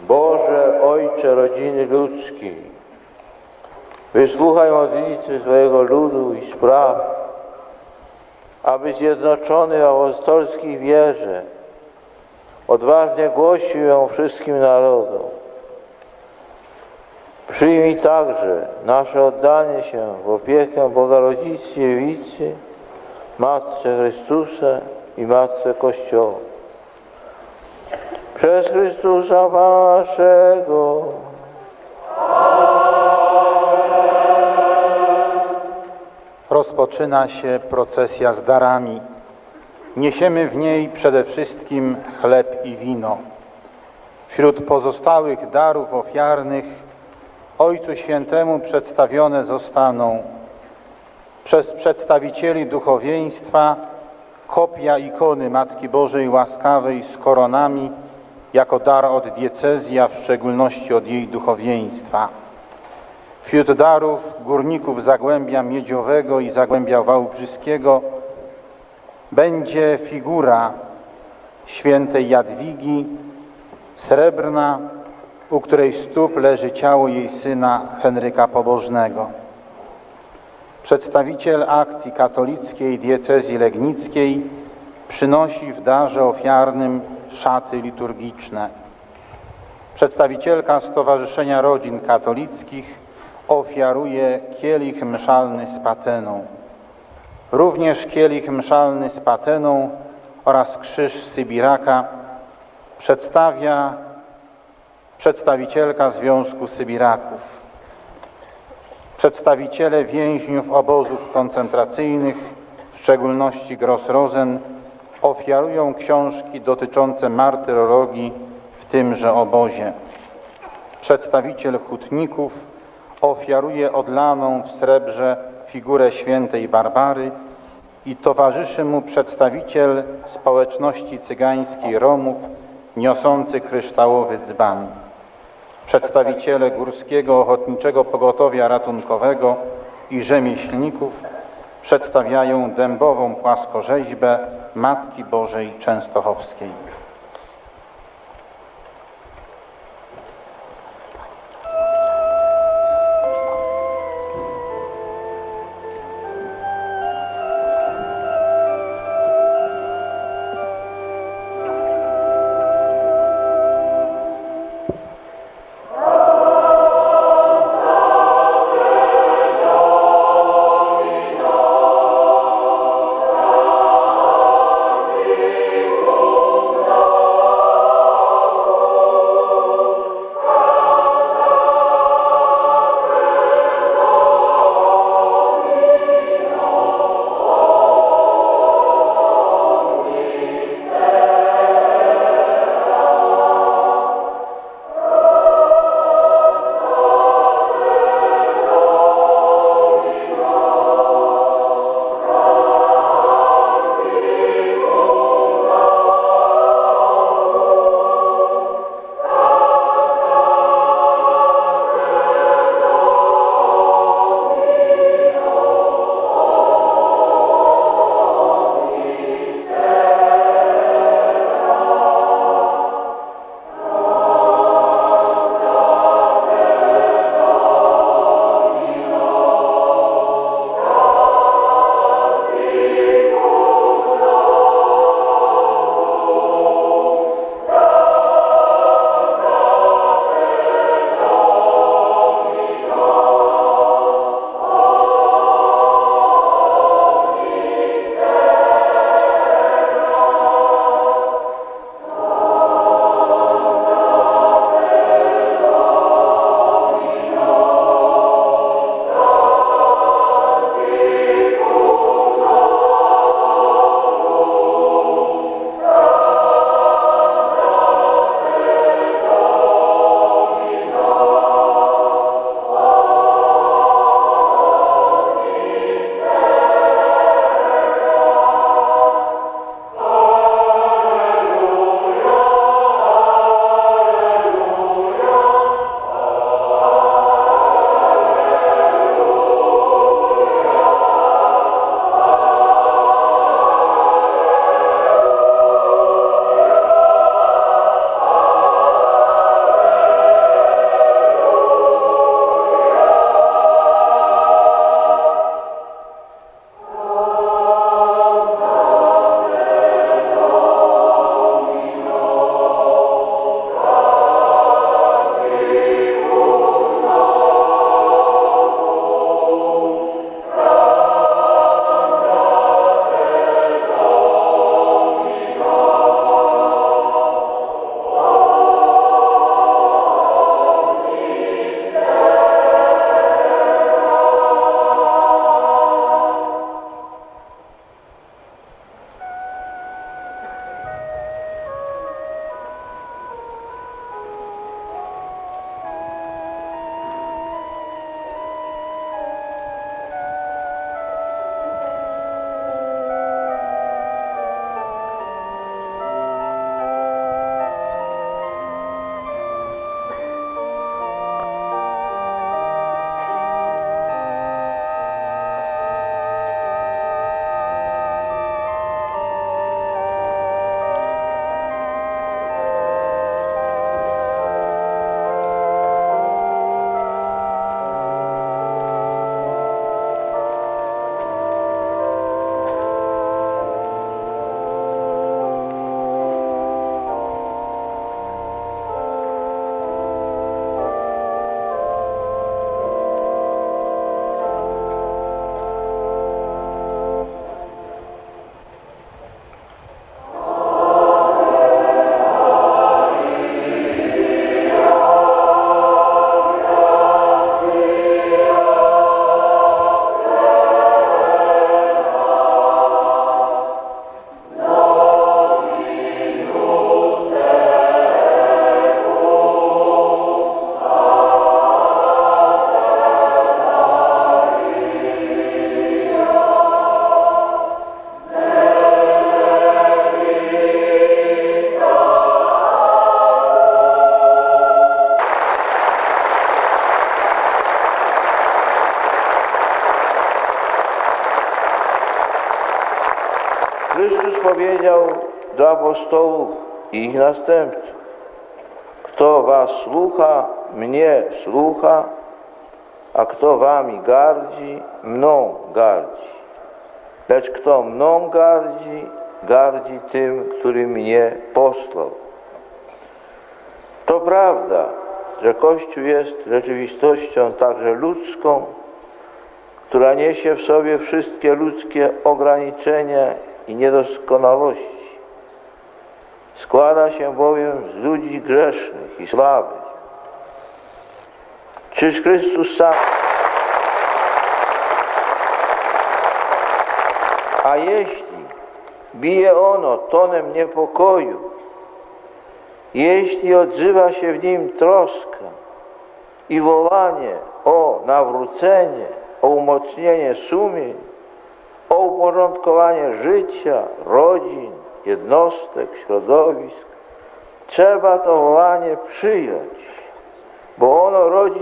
Boże Ojcze rodziny ludzkiej, wysłuchaj modlitwy swojego ludu i spraw, aby zjednoczony w apostolskiej wierze odważnie głosił ją wszystkim narodom. Przyjmij także nasze oddanie się w opiekę Boga Rodzicy Dziewicy, Matce Chrystusa i Matce Kościoła. Przez Chrystusa Pana naszego. Rozpoczyna się procesja z darami. Niesiemy w niej przede wszystkim chleb i wino. Wśród pozostałych darów ofiarnych Ojcu Świętemu przedstawione zostaną przez przedstawicieli duchowieństwa kopia ikony Matki Bożej Łaskawej z koronami jako dar od diecezji, a w szczególności od jej duchowieństwa. Wśród darów górników Zagłębia Miedziowego i Zagłębia Wałbrzyskiego będzie figura świętej Jadwigi, srebrna, u której stóp leży ciało jej syna Henryka Pobożnego. Przedstawiciel akcji katolickiej diecezji legnickiej przynosi w darze ofiarnym szaty liturgiczne. Przedstawicielka Stowarzyszenia Rodzin Katolickich ofiaruje kielich mszalny z pateną. Również kielich mszalny z pateną oraz krzyż Sybiraka przedstawia przedstawicielka Związku Sybiraków. Przedstawiciele więźniów obozów koncentracyjnych, w szczególności Gross-Rosen, ofiarują książki dotyczące martyrologii w tymże obozie. Przedstawiciel hutników ofiaruje odlaną w srebrze figurę świętej Barbary i towarzyszy mu przedstawiciel społeczności cygańskiej Romów niosący kryształowy dzban. Przedstawiciele Górskiego Ochotniczego Pogotowia Ratunkowego i rzemieślników przedstawiają dębową płaskorzeźbę Matki Bożej Częstochowskiej. Powiedział do apostołów i ich następców, kto was słucha, mnie słucha, a kto wami gardzi, mną gardzi. Lecz kto mną gardzi, gardzi tym, który mnie posłał. To prawda, że Kościół jest rzeczywistością także ludzką, która niesie w sobie wszystkie ludzkie ograniczenia i niedoskonałości. Składa się bowiem z ludzi grzesznych i słabych. Czyż Chrystus sam A jeśli bije ono tonem niepokoju, jeśli odzywa się w nim troska i wołanie o nawrócenie, o umocnienie sumień, o uporządkowanie życia, rodzin, jednostek, środowisk, trzeba to wołanie przyjąć, bo ono rodzi